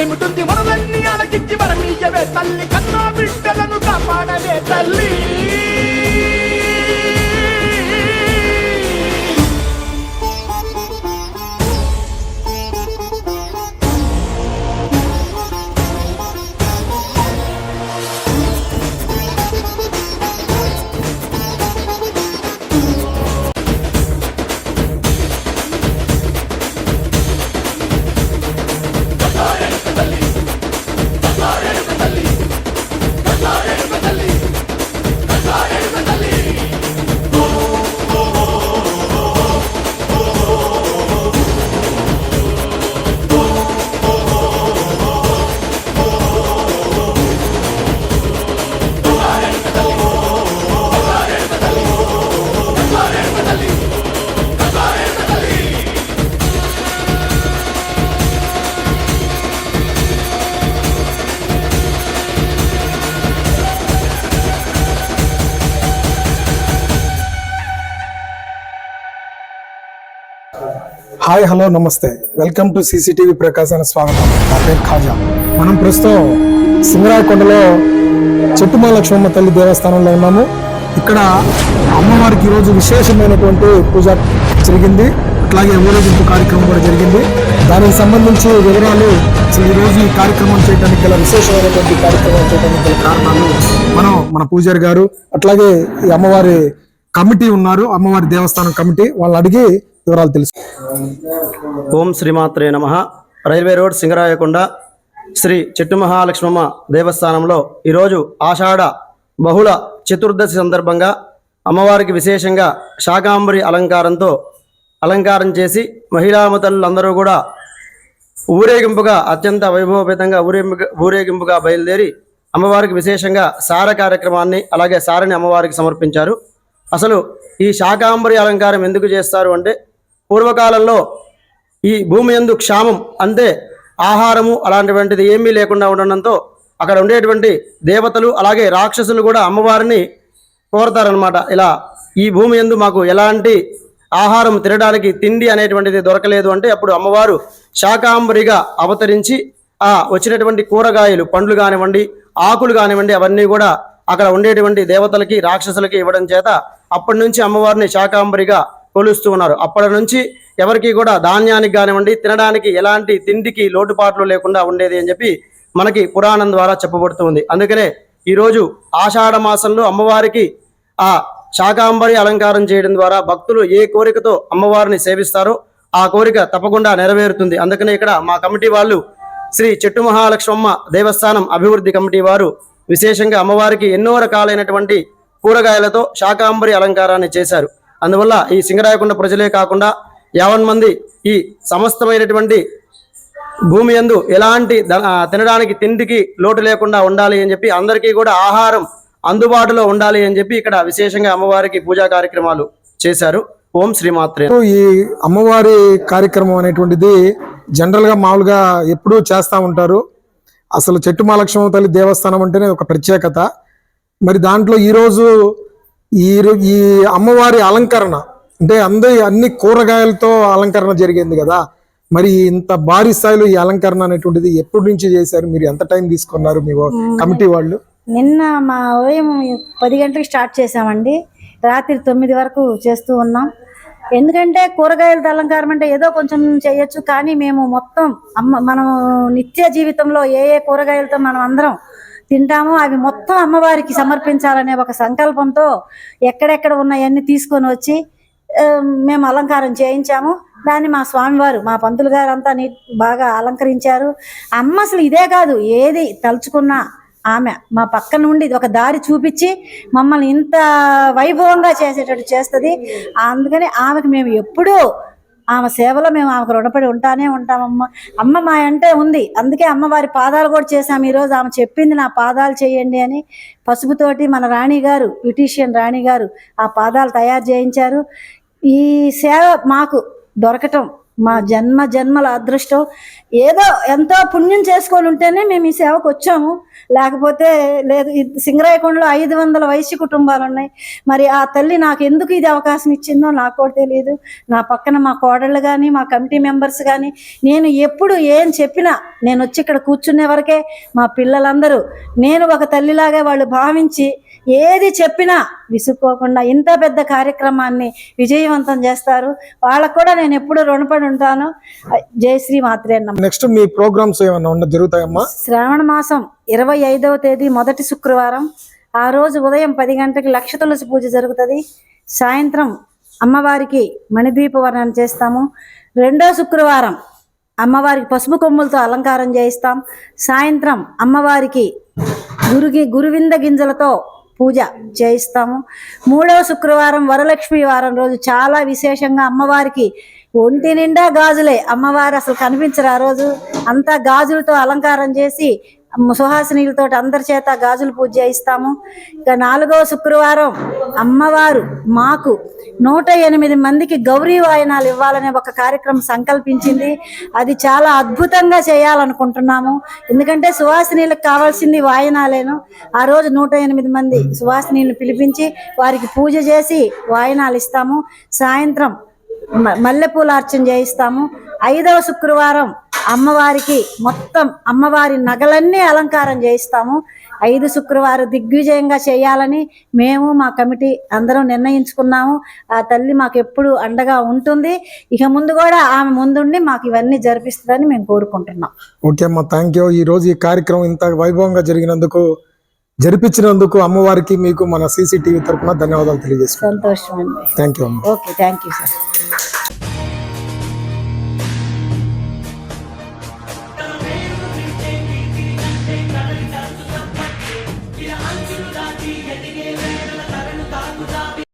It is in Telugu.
ఏమిటుంది మనలన్నీ అలకించి వరమీయవే తల్లి. కన్నా బిడ్డలను కాపాడవే తల్లి. హాయ్ హలో నమస్తే. వెల్కమ్ టు సీసీటీవీ ప్రకాశాన్ని స్వాగతం. నా పేరు ఖాజా. మనం ప్రస్తుతం సింగరాయకొండలో చెట్టుమా లక్ష్మమ్మ తల్లి దేవస్థానంలో ఉన్నాము. ఇక్కడ అమ్మవారికి ఈరోజు విశేషమైనటువంటి పూజ జరిగింది. అట్లాగే ఊరేగింపు కార్యక్రమం కూడా జరిగింది. దానికి సంబంధించి వివరాలు ఈరోజు ఈ కార్యక్రమం చేయడానికి గల విశేషమైనటువంటి కార్యక్రమం చేయడానికి గల కారణాలు మనం మన పూజారి గారు అట్లాగే ఈ అమ్మవారి కమిటీ ఉన్నారు. అమ్మవారి దేవస్థానం కమిటీ. వాళ్ళు అడిగి వివరాలు తెలుసు ఓం శ్రీమాత్రే నమ. రైల్వే రోడ్ సింగరాయకొండ శ్రీ చెట్టు మహాలక్ష్మమ్మ దేవస్థానంలో ఈరోజు ఆషాఢ బహుళ చతుర్దశి సందర్భంగా అమ్మవారికి విశేషంగా శాకాంబరి అలంకారంతో అలంకారం చేసి మహిళామతలందరూ కూడా ఊరేగింపుగా అత్యంత వైభవపేతంగా ఊరేగింపు ఊరేగింపుగా బయలుదేరి అమ్మవారికి విశేషంగా సార కార్యక్రమాన్ని అలాగే సారని అమ్మవారికి సమర్పించారు. అసలు ఈ శాకాంబరి అలంకారం ఎందుకు చేస్తారు అంటే పూర్వకాలంలో ఈ భూమి ఎందు క్షామం అంతే ఆహారము అలాంటివంటిది ఏమీ లేకుండా ఉండడంతో అక్కడ ఉండేటువంటి దేవతలు అలాగే రాక్షసులు కూడా అమ్మవారిని కోరతారనమాట ఇలా ఈ భూమి ఎందు మాకు ఎలాంటి ఆహారం తినడానికి తిండి అనేటువంటిది దొరకలేదు అంటే అప్పుడు అమ్మవారు శాకాంబరిగా అవతరించి ఆ వచ్చినటువంటి కూరగాయలు పండ్లు కానివ్వండి ఆకులు కానివ్వండి అవన్నీ కూడా అక్కడ ఉండేటువంటి దేవతలకి రాక్షసులకి ఇవ్వడం చేత అప్పటి నుంచి అమ్మవారిని శాకాంబరిగా కొలుస్తూ ఉన్నారు. అప్పటి నుంచి ఎవరికి కూడా ధాన్యానికి కానివ్వండి తినడానికి ఎలాంటి తిండికి లోటుపాట్లు లేకుండా ఉండేది అని చెప్పి మనకి పురాణం ద్వారా చెప్పబడుతుంది అందుకనే ఈరోజు ఆషాఢ మాసంలో అమ్మవారికి ఆ శాకాంబరి అలంకారం చేయడం ద్వారా భక్తులు ఏ కోరికతో అమ్మవారిని సేవిస్తారో ఆ కోరిక తప్పకుండా నెరవేరుతుంది. అందుకనే ఇక్కడ మా కమిటీ వాళ్ళు శ్రీ చెట్టు మహాలక్ష్మమ్మ దేవస్థానం అభివృద్ధి కమిటీ వారు విశేషంగా అమ్మవారికి ఎన్నో రకాలైనటువంటి కూరగాయలతో శాకాంబరి అలంకారాన్ని చేశారు. అందువల్ల ఈ సింగరాయకొండ ప్రజలే కాకుండా యావన్ మంది ఈ సమస్తమైనటువంటి భూమి యందు ఎలాంటి ద- తినడానికి తిండికి లోటు లేకుండా ఉండాలి అని చెప్పి అందరికీ కూడా ఆహారం అందుబాటులో ఉండాలి అని చెప్పి ఇక్కడ విశేషంగా అమ్మవారికి పూజా కార్యక్రమాలు చేశారు. ఓం శ్రీమాత్రే ఈ అమ్మవారి కార్యక్రమం అనేటువంటిది జనరల్గా మామూలుగా ఎప్పుడూ చేస్తూ ఉంటారు. అసలు చెట్టు మహాలక్ష్మి తల్లి దేవస్థానం అంటేనే ఒక ప్రత్యేకత. మరి దాంట్లో ఈరోజు ఈ ఈ అమ్మవారి అలంకరణ అంటే అందరి అన్ని కూరగాయలతో అలంకరణ జరిగింది కదా. మరి ఇంత భారీ స్థాయిలో ఈ అలంకరణ అనేటువంటిది ఎప్పటి నుంచి చేశారు? మీరు ఎంత టైం తీసుకున్నారు మీ కమిటీ వాళ్ళు? నిన్న మా ఉదయం పది గంటలకు స్టార్ట్ చేసామండి రాత్రి తొమ్మిది వరకు చేస్తూ ఉన్నాం. ఎందుకంటే కూరగాయల అలంకారం అంటే ఏదో కొంచెం చేయొచ్చు కానీ మేము మొత్తం అమ్మ మనం నిత్య జీవితంలో ఏ ఏ కూరగాయలతో మనం అందరం తింటామో అవి మొత్తం అమ్మవారికి సమర్పించాలనే ఒక సంకల్పంతో ఎక్కడెక్కడ ఉన్నాయన్నీ తీసుకొని వచ్చి మేము అలంకారం చేయించాము. దాన్ని మా స్వామివారు మా పంతులు గారు అంతా బాగా అలంకరించారు. అమ్మ అసలు ఇదే కాదు ఏది తలుచుకున్నా ఆమె. మా పక్క నుండి ఒక దారి చూపించి మమ్మల్ని ఇంత వైభవంగా చేసేటట్టు చేస్తుంది. అందుకని ఆమెకు మేము ఎప్పుడూ ఆమె సేవలో మేము ఆమెకు రుణపడి ఉంటానే ఉంటామమ్మ. అమ్మ మా అంటే ఉంది. అందుకే అమ్మవారి పాదాలు కూడా చేశాము ఈరోజు ఆమె చెప్పింది నా పాదాలు చేయండి అని పసుపుతోటి మన రాణి గారు బ్యూటీషియన్ రాణి గారు ఆ పాదాలు తయారు చేయించారు. ఈ సేవ మాకు దొరకటం మా జన్మ జన్మల అదృష్టం. ఏదో ఎంతో పుణ్యం చేసుకొని ఉంటేనే మేము ఈ సేవకు వచ్చాము. లేకపోతే లేదు సింగరాయకొండలో ఐదు వందల వయసు కుటుంబాలు ఉన్నాయి. మరి ఆ తల్లి నాకు ఎందుకు ఇది అవకాశం ఇచ్చిందో నాకు కూడా తెలియదు నా పక్కన మా కోడళ్ళు కానీ మా కమిటీ మెంబర్స్ కానీ నేను ఎప్పుడు ఏం చెప్పినా నేను వచ్చి ఇక్కడ కూర్చునే వరకే మా పిల్లలందరూ. నేను ఒక తల్లిలాగే వాళ్ళు భావించి ఏది చెప్పినా విసుక్కోకుండా ఇంత పెద్ద కార్యక్రమాన్ని విజయవంతం చేస్తారు. వాళ్ళకు కూడా నేను ఎప్పుడు రుణపడి ఉంటాను. జయశ్రీ మాత్రే నెక్స్ట్ మీ ప్రోగ్రామ్స్ ఏమైనా ఉన్న జరుగుతాయమ్మా? శ్రావణ మాసం ఇరవై ఐదవ తేదీ మొదటి శుక్రవారం. ఆ రోజు ఉదయం పది గంటలకు లక్ష తులసి పూజ జరుగుతుంది. సాయంత్రం అమ్మవారికి మణిదీపవర్ణన చేస్తాము. రెండో శుక్రవారం అమ్మవారికి పసుపు కొమ్ములతో అలంకారం చేయిస్తాం. సాయంత్రం అమ్మవారికి గురుగి గురువింద గింజలతో పూజ చేయిస్తాము. మూడవ శుక్రవారం వరలక్ష్మి వారం రోజు చాలా విశేషంగా అమ్మవారికి ఒంటి నిండా గాజులే. అమ్మవారు అసలు కనిపించరు ఆ రోజు. అంతా గాజులతో అలంకారం చేసి సుహాసినీలతో అందరి చేత గాజులు పూజ చేయిస్తాము. ఇక నాలుగవ శుక్రవారం అమ్మవారు మాకు నూట ఎనిమిది మందికి గౌరీ వాయనాలు ఇవ్వాలనే ఒక కార్యక్రమం సంకల్పించింది. అది చాలా అద్భుతంగా చేయాలనుకుంటున్నాము. ఎందుకంటే సువాసినీలకు కావాల్సింది వాయనాలేను. ఆ రోజు నూట ఎనిమిది మంది సువాసినీలను పిలిపించి వారికి పూజ చేసి వాయనాలు ఇస్తాము. సాయంత్రం మ- మల్లెపూల అర్చన చేయిస్తాము. ఐదవ శుక్రవారం అమ్మవారికి మొత్తం అమ్మవారి నగలన్నీ అలంకారం చేయిస్తాము. ఐదు శుక్రవారం దిగ్విజయంగా చేయాలని మేము మా కమిటీ అందరం నిర్ణయించుకున్నాము. ఆ తల్లి మాకు ఎప్పుడు అండగా ఉంటుంది. ఇక ముందు కూడా ఆమె ముందుండి మాకు ఇవన్నీ జరిపిస్తుందని మేము కోరుకుంటున్నాం. ఓకే అమ్మా థ్యాంక్ యూ ఈ రోజు ఈ కార్యక్రమం ఇంత వైభవంగా జరిగినందుకు జరిపించినందుకు అమ్మవారికి మీకు మన సీసీటీవీ తరపున ధన్యవాదాలు తెలియజేసుకుంటాం సంతోషం అండి. Thank you okay thank you sir